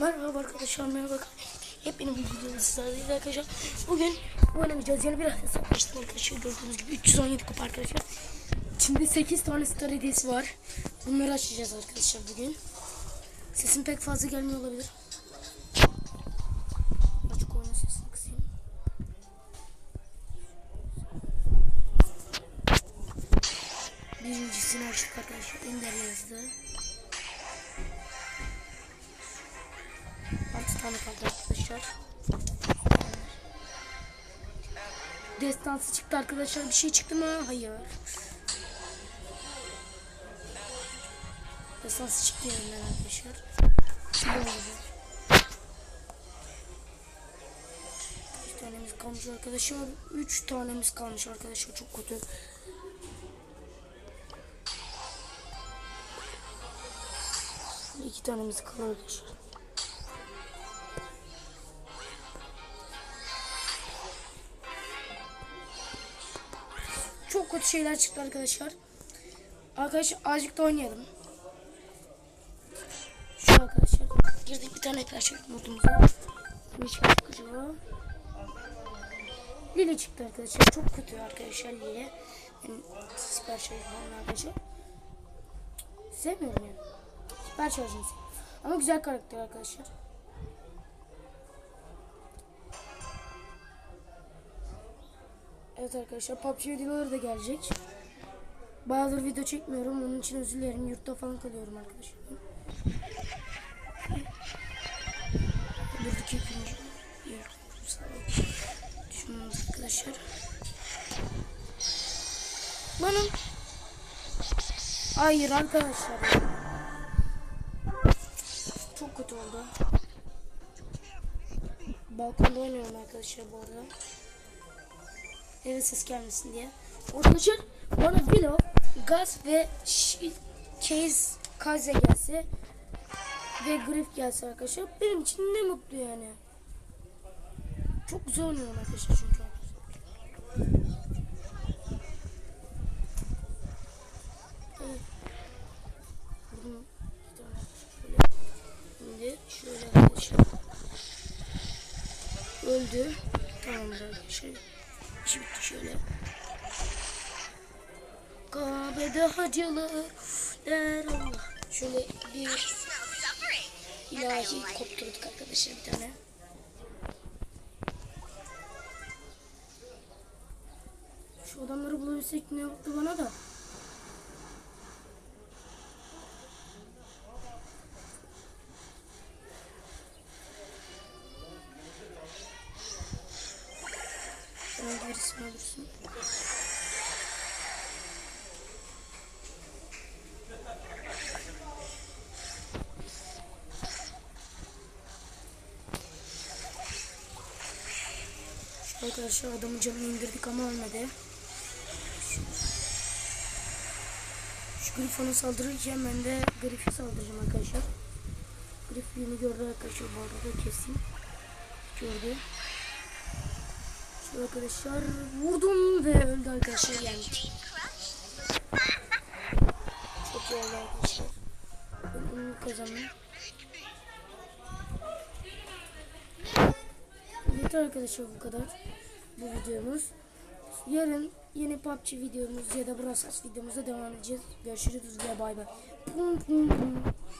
Merhaba arkadaşlar, merhaba. Hep benim bu videomda sizlerleyiz arkadaşlar. Bugün oynamayacağız. Yani biraz hesaplaştım arkadaşlar. Gördüğünüz gibi 317 kupa arkadaşlar. Şimdi 8 tane star hediyesi var. Bunları açacağız arkadaşlar bugün. Sesim pek fazla gelmiyor olabilir. Açık oyunun sesini kısayım. Birincisini açtık arkadaşlar. Ender yazdı. 6 tane kaldı arkadaşlar. Destansı çıktı arkadaşlar. Bir şey çıktı mı? Hayır. Destansı çıktı yani arkadaşlar. Üç tanemiz kalmış arkadaşlar. Üç tanemiz kalmış arkadaşlar. Çok kötü. İki tanemiz kalır arkadaşlar. Çok kötü şeyler çıktı arkadaşlar. Arkadaşlar azıcık da oynayalım. Şu arkadaşlar. Girdik bir tane arkadaşlar modumuza. Ne çıkacak acaba? Lili çıktı arkadaşlar. Çok kötü arkadaşlar Lili. Yani süper şey falan arkadaşlar. Sevmiyorum yani. Süper şarjını Ama güzel karakter arkadaşlar. Evet arkadaşlar PUBG videoları da gelecek. Bayağıdır video çekmiyorum. Onun için özür dilerim. Yurtta falan kalıyorum arkadaşlar. Buradaki ikinci. Düşünmemiz arkadaşlar. Bana Hayır arkadaşlar. Çok kötü oldu. Balkonda oynuyorum arkadaşlar bu arada. Eve ses gelmesin diye. Arkadaşlar bana Vilo, Gaz ve Case Kaze gelse ve Grif gelse arkadaşlar benim için ne mutlu yani. Çok güzel oynuyorum arkadaşlar çünkü. Şimdi şöyle arkadaşlar. Öldü. Tamamdır arkadaşlar. Şöyle. Kahvede hacılı der Allah. Şöyle bir ilahi kopturduk arkadaşlar bir tane. Şu adamları bulabilsek ne mutlu bana da. Alırsın. Şu Arkadaşlar adamın canını indirdik ama ölmedi. Şu Griffon'a saldırırken ben de Griff'e saldıracağım arkadaşlar. Griff beni gördü arkadaşlar bu arada keseyim. Gördü. Arkadaşlar vurdum ve öldü arkadaşlar yani. Çok iyi oldu arkadaşlar. Ben onu kazandım. Yeter arkadaşlar bu kadar. Bu videomuz. Yarın yeni PUBG videomuz ya da Brawl Stars videomuzda devam edeceğiz. Görüşürüz ve bay bay.